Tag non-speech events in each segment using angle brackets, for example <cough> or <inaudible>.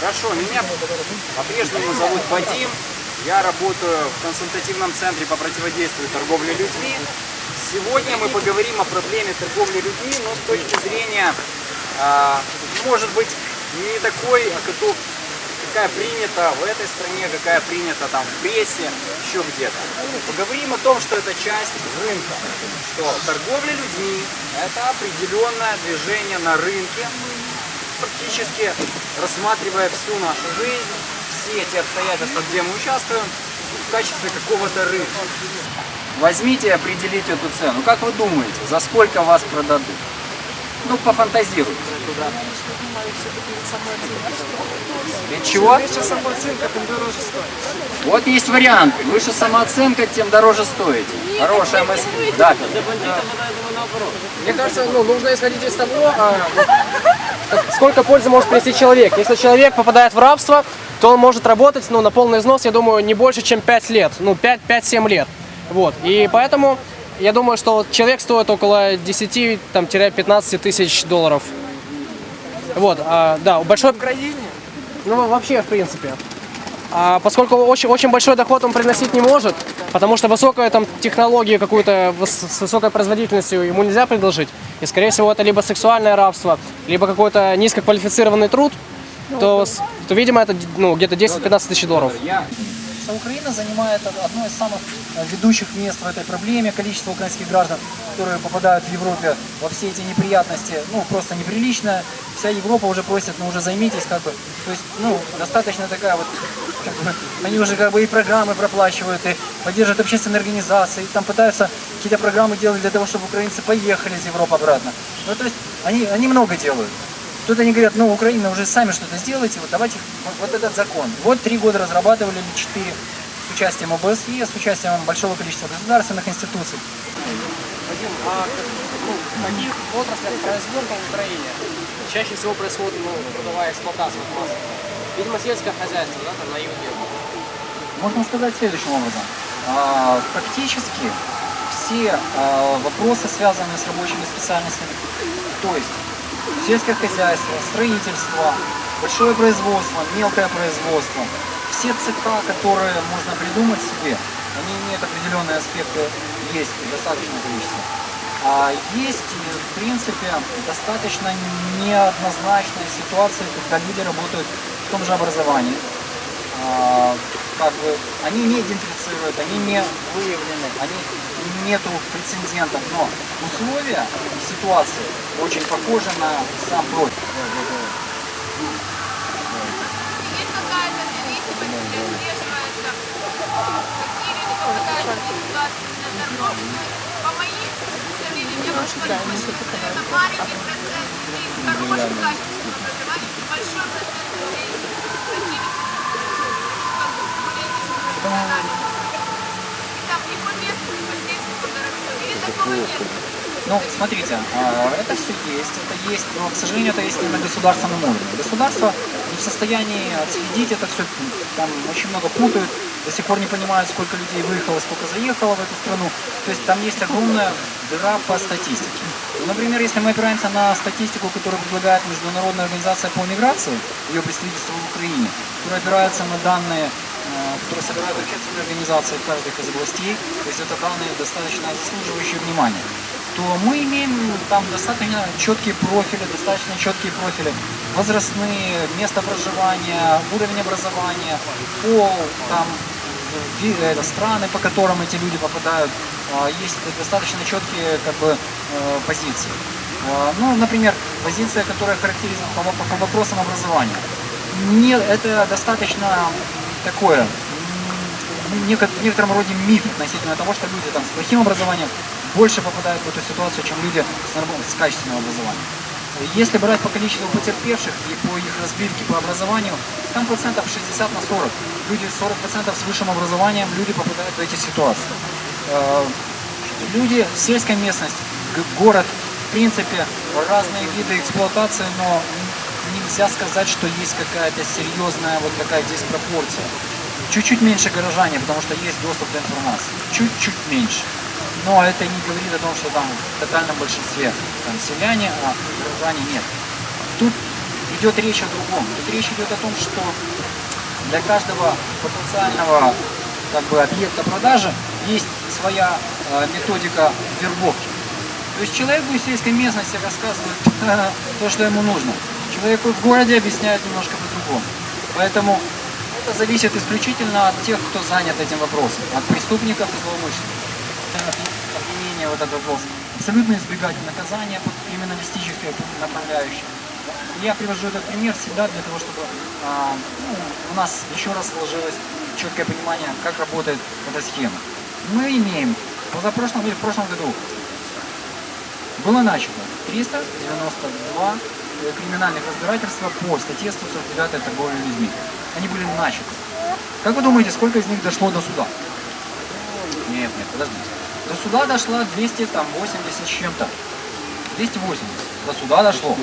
Хорошо, меня по-прежнему зовут Вадим. Я работаю в консультативном центре по противодействию торговле людьми. Сегодня мы поговорим о проблеме торговли людьми, но с точки зрения, а, может быть, не такой, а какая принята в этой стране, какая принята там в прессе, еще где-то. Поговорим о том, что это часть рынка, что торговля людьми – это определенное движение на рынке, практически рассматривая всю нашу жизнь, все эти обстоятельства, где мы участвуем, в качестве какого-то рынка. Возьмите и определите эту цену. Как вы думаете, за сколько вас продадут? Ну, пофантазируйте. Ведь чего? Выше самооценка, тем дороже стоит. Вот есть вариант. Выше самооценка, тем дороже стоите. Хорошая мысль. Да, Федор? Мне кажется, ну, нужно исходить из того, а, как- сколько пользы может принести человек. Если человек попадает в рабство, то он может работать ну, на полный износ, я думаю, не больше, чем 5 лет. Ну, 5-7 лет. Вот. И поэтому я думаю, что вот человек стоит около 10-15 тысяч долларов. Вот, а, да, большой... Ну, вообще, в принципе. А поскольку очень, очень большой доход он приносить не может, потому что высокая там технология какую-то с высокой производительностью ему нельзя предложить, и скорее всего это либо сексуальное рабство, либо какой-то низкоквалифицированный труд, то, с- то видимо, это ну, где-то 10-15 тысяч долларов. Украина занимает одно из самых э, ведущих мест в этой проблеме. Количество украинских граждан, которые попадают в Европе во все эти неприятности, ну, просто неприлично. Вся Европа уже просит, ну, уже займитесь, как бы. То есть, ну, достаточно такая вот, они уже как бы и программы проплачивают, и поддерживают общественные организации, и там пытаются какие-то программы делать для того, чтобы украинцы поехали из Европы обратно. Ну, то есть, они, они много делают. Тут они говорят, ну, Украина уже сами что-то сделайте, вот давайте вот, этот закон. Вот три года разрабатывали или четыре с участием ОБСЕ, с участием большого количества государственных институций. Вадим, а ну, в каких отраслях производства в Украине чаще всего происходит ну, трудовая эксплуатация? Видимо, сельское хозяйство, да, там на юге. Можно сказать следующим образом. А, Практически все а, вопросы, связанные с рабочими специальностями, то есть сельское хозяйство, строительство, большое производство, мелкое производство, все цеха, которые можно придумать себе, они имеют определенные аспекты, есть достаточное количество. А есть, в принципе, достаточно неоднозначная ситуация, когда люди работают в том же образовании, а, как бы они не идентифицируют, они не выявлены, они нету прецедентов, но условия и ситуации очень похожи на сам профиль. Есть какая-то зависимость, где отслеживается, какие люди попадают в эти ситуации на торговле. По моим представлениям, я могу подумать, что это маленький процент людей с хорошим качеством образования и большой процент людей с такими, как бы, более низким образованием. И там и по местности, по сельскому городскому. Или такого нет. Ну, смотрите, а, это все есть, это есть, но, к сожалению, это есть не на государственном уровне. Государство не в состоянии отследить это все, там очень много путают, до сих пор не понимают, сколько людей выехало, сколько заехало в эту страну. То есть там есть огромная дыра по статистике. Например, если мы опираемся на статистику, которую предлагает Международная организация по миграции, ее представительство в Украине, которая опирается на данные которые собирают общественные организации в каждой из областей, есть это данные достаточно заслуживающие внимания, то мы имеем там достаточно четкие профили, достаточно четкие профили, возрастные, место проживания, уровень образования, пол, там, э, страны, по которым эти люди попадают, А, есть достаточно четкие как бы, э, позиции. А, Ну, например, позиция, которая воп- по вопросам образования. Не, это достаточно такое, в неко- в некотором роде миф относительно того, что люди там с плохим образованием больше попадают в эту ситуацию, чем люди с, норм- с качественным образованием. Если брать по количеству потерпевших и по их разбивке по образованию, там процентов 60 на 40. Люди 40 процентов с высшим образованием, люди попадают в эти ситуации. Э, Люди местности, г- город, в принципе, разные виды эксплуатации, но нельзя сказать, что есть какая-то серьезная вот такая диспропорция. Чуть-чуть меньше горожане, потому что есть доступ до информации. Чуть-чуть меньше. Но это не говорит о том, что там в тотальном большинстве там селяне, а горожане нет. Тут идет речь о другом. Тут речь идет о том, что для каждого потенциального как бы, объекта продажи есть своя э, методика вербовки. То есть человеку из сельской местности рассказывают <laughs> то, что ему нужно. Человеку в городе объясняют немножко по-другому. Поэтому это зависит исключительно от тех, кто занят этим вопросом, от преступников и злоумышленников. Обвинение вот этот вопрос. Абсолютно избегать наказания по криминалистической направляющей. Я привожу этот пример всегда для того, чтобы а, ну, у нас еще раз сложилось четкое понимание, как работает эта схема. Мы имеем позапрошлом или в прошлом году было начато 392 э, криминальных разбирательства по статье 149 торговля людьми. Они были начаты. Как вы думаете, сколько из них дошло до суда? Нет, нет, подождите. До суда дошло 280 с чем-то. 280. До суда дошло.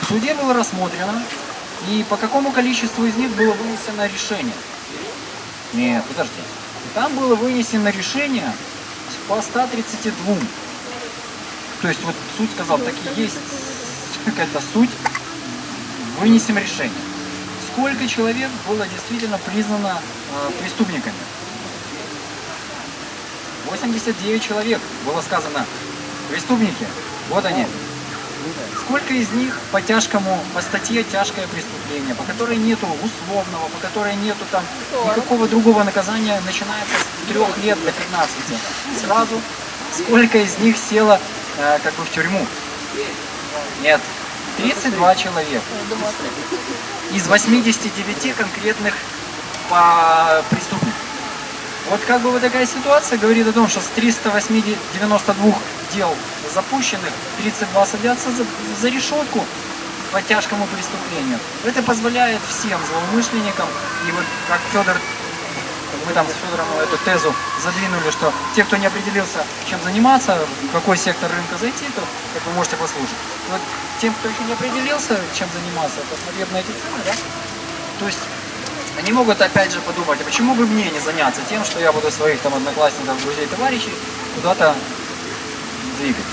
В суде было рассмотрено, и по какому количеству из них было вынесено решение? Нет, подождите. Там было вынесено решение по 132. То есть вот суд сказал, такие есть какая-то суть, вынесем решение. Сколько человек было действительно признано э, преступниками? 89 человек было сказано преступники. Вот они. Сколько из них по тяжкому, по статье тяжкое преступление, по которой нету условного, по которой нету там никакого другого наказания, начинается с трех лет до 15. Сразу сколько из них село э, как бы в тюрьму? Нет. 32 человека. Из 89 конкретных по преступников. Вот как бы вот такая ситуация говорит о том, что с 392 дел запущенных 32 садятся за, за решетку по тяжкому преступлению. Это позволяет всем злоумышленникам, и вот как Федор, мы там с Федором эту тезу задвинули, что те, кто не определился, чем заниматься, в какой сектор рынка зайти, то, как вы можете послушать. Вот тем, кто еще не определился, чем заниматься, посмотрев на эти цены, да, то есть они могут опять же подумать, а почему бы мне не заняться тем, что я буду своих там одноклассников, друзей, товарищей куда-то двигать.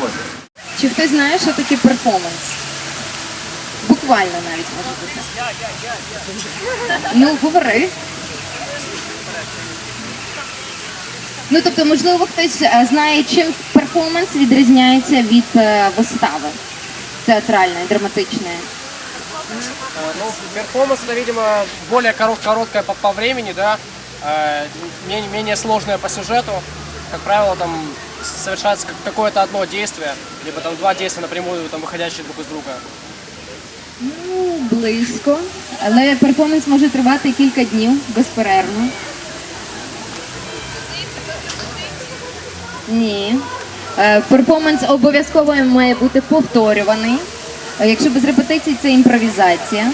Вот. Чи хтось знає, що таке перформанс? Буквально навіть може бути. Ну, говори. Ну, тобто, можливо, хтось е, знає, чим перформанс відрізняється від е, вистави театральної, драматичної. Э, Ну, перформанс это, видимо, более корот- короткое по, по времени, да, э, менее, менее сложное по сюжету. Как правило, там совершается как- какое-то одно действие, либо там два действия напрямую, там выходящие друг из друга. Ну, близько. Але перформанс може тривати кілька днів безперервно. Ні. Е, Перформанс обов'язково має бути повторюваний. Е, Якщо без репетицій, це імпровізація.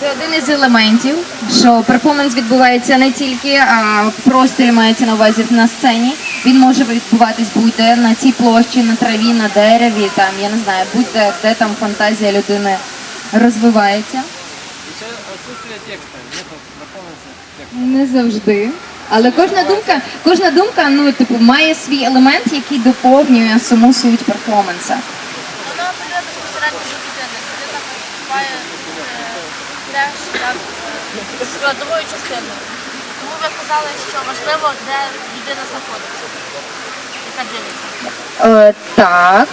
Це один із елементів, що перформанс відбувається не тільки а, в просторі мається на увазі на сцені. Він може відбуватись будь-де на цій площі, на траві, на дереві, там я не знаю, будь-де де там фантазія людини розвивається. И отсутствие текста, нет перформанса текста. Не завжди. Але кожна думка, кожна думка, ну типу, має свій елемент, який доповнює саму суть перформанса. Вона прийде безпосередньо до людини. Людина е, теж як складовою частиною. Тому ви казали, що важливо, де людина знаходиться, яка дивиться. Е, так,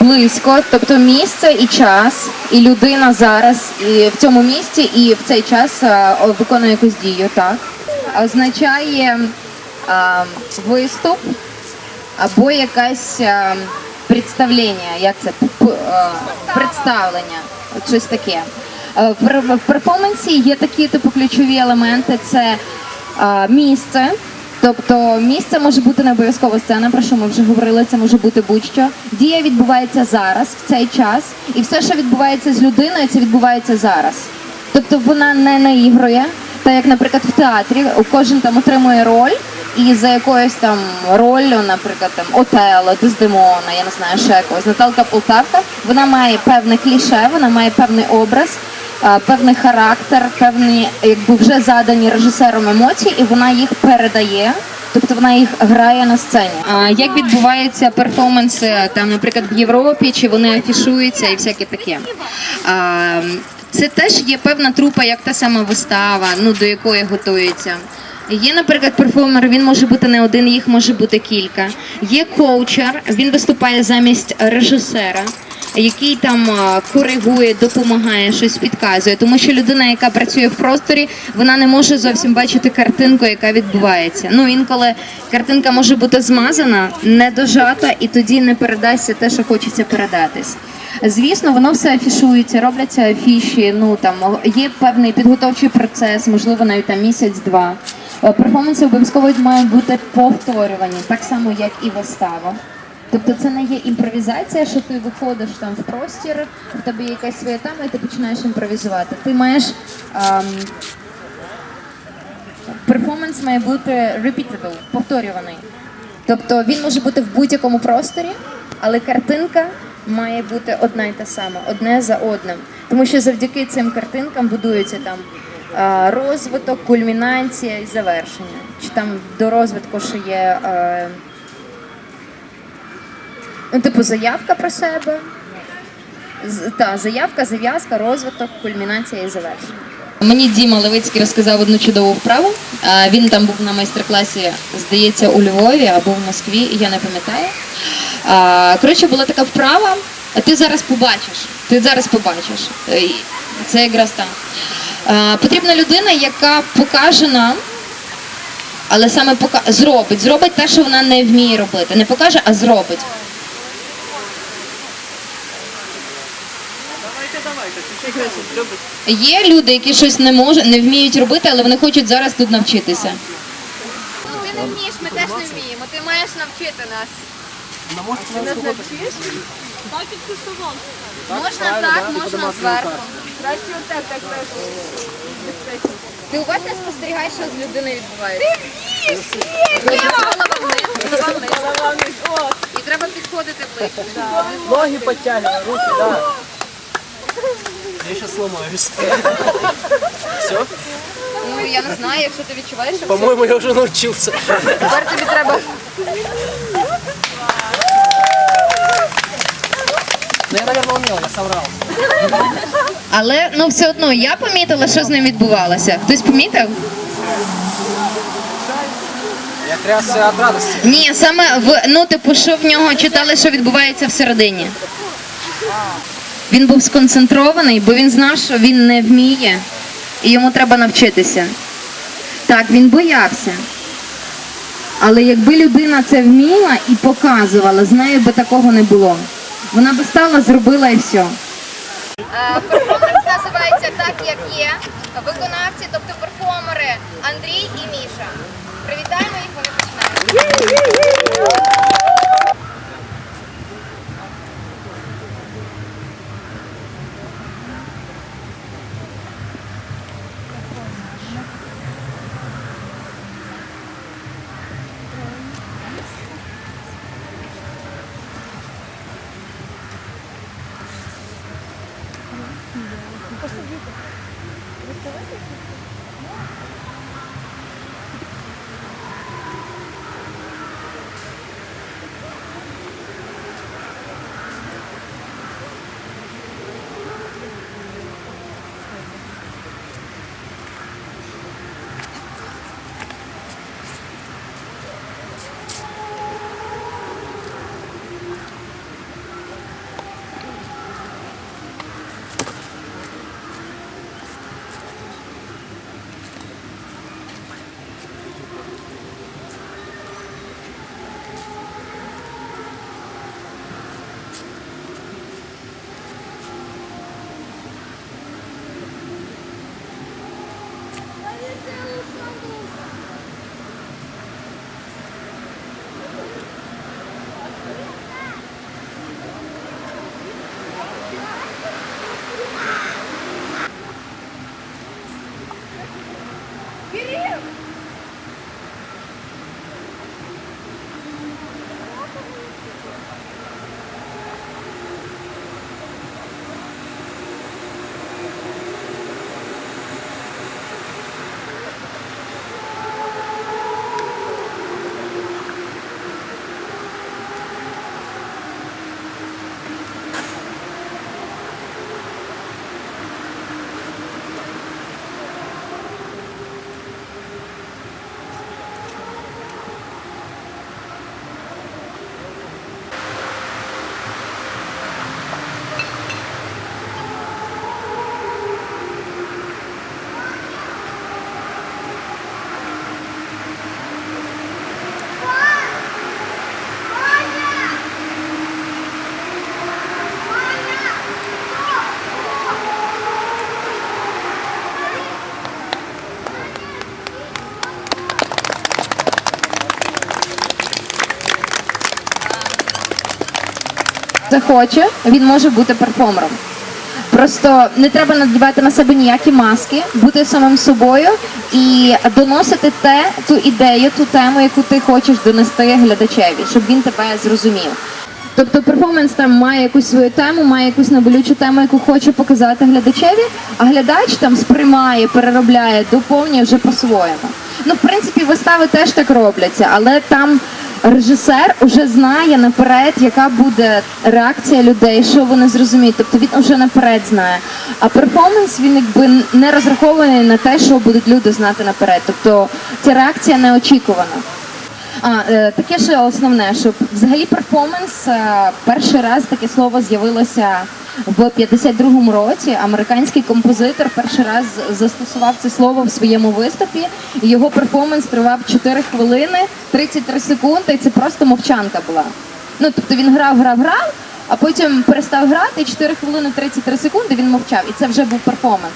близько, тобто місце і час, і людина зараз і в цьому місці, і в цей час е, виконує якусь дію, так. Означає е, виступ або якесь е, представлення, як це е, представлення, щось таке. Е, в перформансі є такі типу ключові елементи: це е, місце. Тобто місце може бути не обов'язково сцена, про що ми вже говорили, це може бути будь-що. Дія відбувається зараз, в цей час, і все, що відбувається з людиною, це відбувається зараз. Тобто вона не наігрує, так як, наприклад, в театрі кожен там отримує роль, і за якоюсь там роллю, наприклад, там Отело, Дездемона, я не знаю, ще якогось, Наталка Полтавка, вона має певне кліше, вона має певний образ, певний характер, певні якби вже задані режисером емоції, і вона їх передає Тобто вона їх грає на сцені. А як відбуваються перформанси там, наприклад, в Європі, чи вони афішуються і всяке таке? А, це теж є певна трупа, як та сама вистава, ну до якої готуються. Є, наприклад, перформер, він може бути не один, їх може бути кілька. Є коучер, він виступає замість режисера, який там коригує, допомагає, щось підказує. Тому що людина, яка працює в просторі, вона не може зовсім бачити картинку, яка відбувається. Ну інколи картинка може бути змазана, не дожата, і тоді не передасться те, що хочеться передатись. Звісно, воно все афішується, робляться афіші. Ну там є певний підготовчий процес, можливо, навіть там місяць-два. Е, Перформанси обов'язково мають бути повторювані, так само як і вистава. Тобто це не є імпровізація, що ти виходиш там в простір, в тебе якась своя тема, і ти починаєш імпровізувати. Ти маєш ем, перформанс має бути repeatable, повторюваний. Тобто він може бути в будь-якому просторі, але картинка має бути одна й та сама, одне за одним. Тому що завдяки цим картинкам будується там розвиток, кульмінація і завершення. Чи там до розвитку ще є е, ну, типу заявка про себе. Та, заявка, зав'язка, розвиток, кульмінація і завершення. Мені Діма Левицький розказав одну чудову вправу. Він там був на майстер-класі, здається, у Львові або в Москві, я не пам'ятаю. Коротше, була така вправа. а Ти зараз побачиш. Ти зараз побачиш. Е, Це якраз там. А, Потрібна людина, яка покаже нам, але саме пока... зробить. Зробить те, що вона не вміє робити. Не покаже, а зробить. Є люди, які щось не можуть, не вміють робити, але вони хочуть зараз тут навчитися. Ну ти не вмієш, ми теж не вміємо. Ти маєш навчити нас. Ти нас навчиш? Можна так, можна зверху. Краще отак, так краще. Ти уважно спостерігаєш, що з людиною відбувається. Ти! Голова вниз, голова вниз. І треба підходити ближче. Ноги подтягивай, руки, да. Я сейчас сломаюсь. Все? Ну я не знаю, якщо ти відчуваєш, що все, По-моему, я уже научился. тепер тобі треба. Я, умел, я соврал. Але ну все одно я помітила, що з ним відбувалося. Хтось помітив? Я трясся от радости. Ні, саме в ну, типу, що в нього читали, що відбувається всередині. Він був сконцентрований, бо він знав, що він не вміє, і йому треба навчитися. Так, він боявся. Але якби людина це вміла і показувала, з нею би такого не було. Вона би стала, зробила і все. Перформанс називається так, як є. Виконавці, тобто перформери Андрій і Міша. Привітаємо їх, вони починають. Захоче, він може бути перформером. Просто не треба надівати на себе ніякі маски, бути самим собою і доносити те, ту ідею, ту тему, яку ти хочеш донести глядачеві, щоб він тебе зрозумів. Тобто перформанс там має якусь свою тему, має якусь неболючу тему, яку хоче показати глядачеві, а глядач там сприймає, переробляє, доповнює вже по-своєму. Ну, в принципі, вистави теж так робляться, але там режисер вже знає наперед, яка буде реакція людей, що вони зрозуміють. Тобто він вже наперед знає. А перформанс він якби не розрахований на те, що будуть люди знати наперед. Тобто ця реакція неочікувана. А, е, таке ще основне, що взагалі перформанс е, перший раз таке слово з'явилося в 52-му році. Американський композитор перший раз застосував це слово в своєму виступі. Його перформанс тривав 4 хвилини 33 секунди. І це просто мовчанка була. Ну тобто він грав, грав, грав, а потім перестав грати. і 4 хвилини 33 секунди він мовчав, і це вже був перформанс.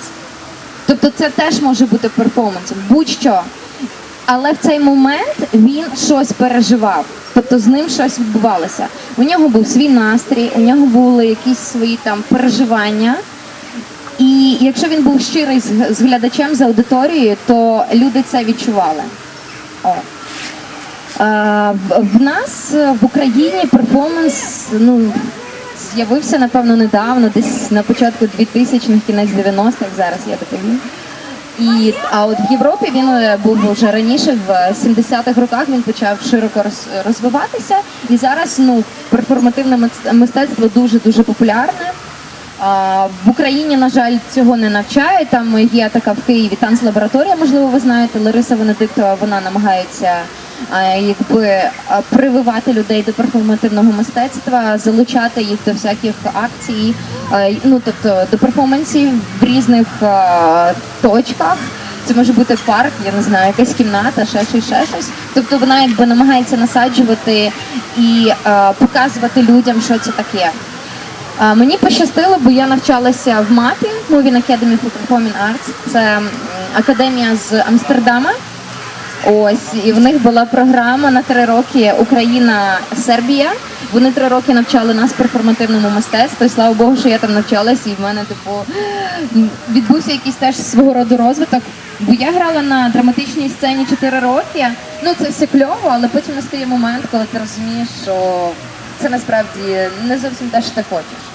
Тобто це теж може бути перформансом, будь-що. Але в цей момент він щось переживав, тобто з ним щось відбувалося. У нього був свій настрій, у нього були якісь свої там переживання. І якщо він був щирий з, глядачем, з аудиторією, то люди це відчували. О. А, в, нас е, в Україні перформанс ну, з'явився, напевно, недавно, десь на початку 2000-х, кінець 90-х, зараз я допомню. І а от в Європі він е, був вже раніше, в 70-х роках він почав широко роз- розвиватися. І зараз ну перформативне мистецтво дуже дуже популярне. А, в Україні, на жаль, цього не навчають. Там є така в Києві танцлабораторія, можливо, ви знаєте, Лариса Венедиктова, вона намагається якби прививати людей до перформативного мистецтва, залучати їх до всяких акцій, ну тобто до перформансів в різних точках. Це може бути парк, я не знаю, якась кімната, ще щось, ще щось. Тобто вона якби намагається насаджувати і а, показувати людям, що це таке. А, Мені пощастило, бо я навчалася в МАПі, Moving Academy for Performing Arts. Це академія з Амстердама. Ось, і в них була програма на три роки Україна, Сербія. Вони три роки навчали нас перформативному мистецтву. І слава Богу, що я там навчалась, і в мене, типу, відбувся якийсь теж свого роду розвиток. Бо я грала на драматичній сцені 4 роки. Ну це все кльово, але потім настає момент, коли ти розумієш, що це насправді не зовсім те, що ти хочеш.